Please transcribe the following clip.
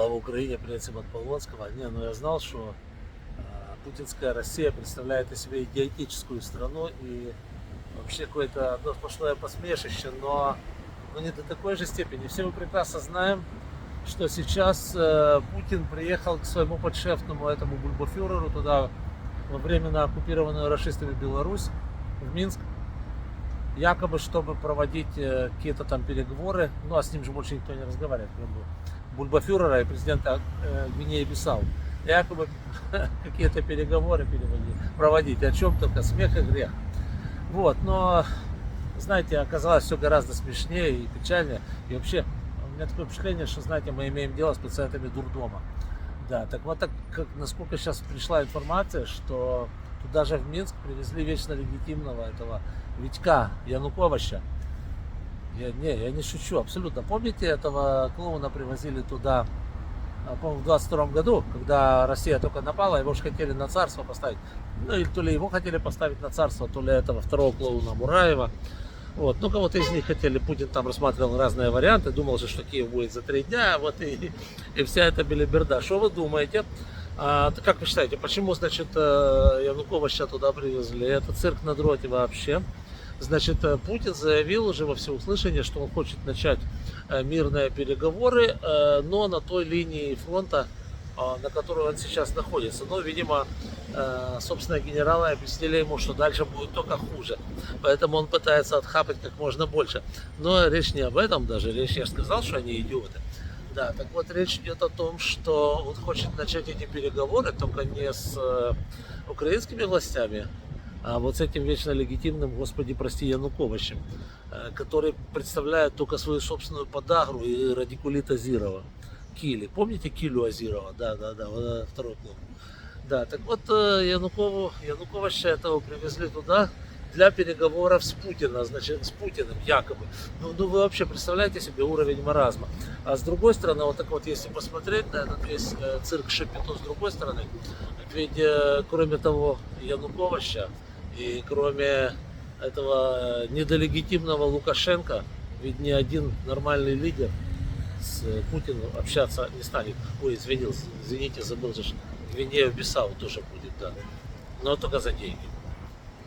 Слава Украине, привет всем от Полонского. Не, ну я знал, что э, путинская Россия представляет из себя идиотическую страну и вообще какое-то одно сплошное посмешище, но, но не до такой же степени. Все мы прекрасно знаем, что сейчас э, Путин приехал к своему подшефному этому бульбофюреру туда во временно оккупированную расистами Беларусь, в Минск, якобы чтобы проводить э, какие-то там переговоры, ну а с ним же больше никто не разговаривает, кроме бульбофюрера и президента э, Гвинеи Бисау. Якобы какие-то переговоры проводить, о чем только смех и грех. Вот, но, знаете, оказалось все гораздо смешнее и печальнее. И вообще, у меня такое впечатление, что, знаете, мы имеем дело с пациентами дурдома. Да, так вот, так как, насколько сейчас пришла информация, что туда же в Минск привезли вечно легитимного этого Витька Януковича. Я, не, я не шучу, абсолютно. Помните, этого клоуна привозили туда, а, по-моему, в 22 году, когда Россия только напала, его же хотели на царство поставить. Ну, или то ли его хотели поставить на царство, то ли этого второго клоуна Мураева. Вот. Ну, кого-то из них хотели, Путин там рассматривал разные варианты, думал же, что Киев будет за три дня, вот и, и вся эта белиберда. Что вы думаете? А, как вы считаете, почему, значит, э, Януковича туда привезли? Это цирк на дроте вообще. Значит, э, Путин заявил уже во всеуслышание, что он хочет начать э, мирные переговоры, э, но на той линии фронта, на которой он сейчас находится. Но, видимо, собственно, генералы объяснили ему, что дальше будет только хуже. Поэтому он пытается отхапать как можно больше. Но речь не об этом даже. Речь, я сказал, что они идиоты. Да, так вот речь идет о том, что он хочет начать эти переговоры, только не с украинскими властями, вот с этим вечно легитимным, господи, прости, Януковичем, э, который представляет только свою собственную подагру и радикулит Азирова. Кили. Помните Килю Азирова? Да, да, да, вот второй клуб. Да, так вот э, Янукову, Януковича этого привезли туда для переговоров с Путиным, значит, с Путиным якобы. Ну, ну вы вообще представляете себе уровень маразма. А с другой стороны, вот так вот, если посмотреть на этот весь э, цирк Шапито с другой стороны, ведь кроме того Януковича и кроме этого недолегитимного Лукашенко, ведь ни один нормальный лидер с э, Путиным общаться не станет. Ой, извинился, извините, забыл же, Гвинея Бисау тоже будет, да. Но только за деньги.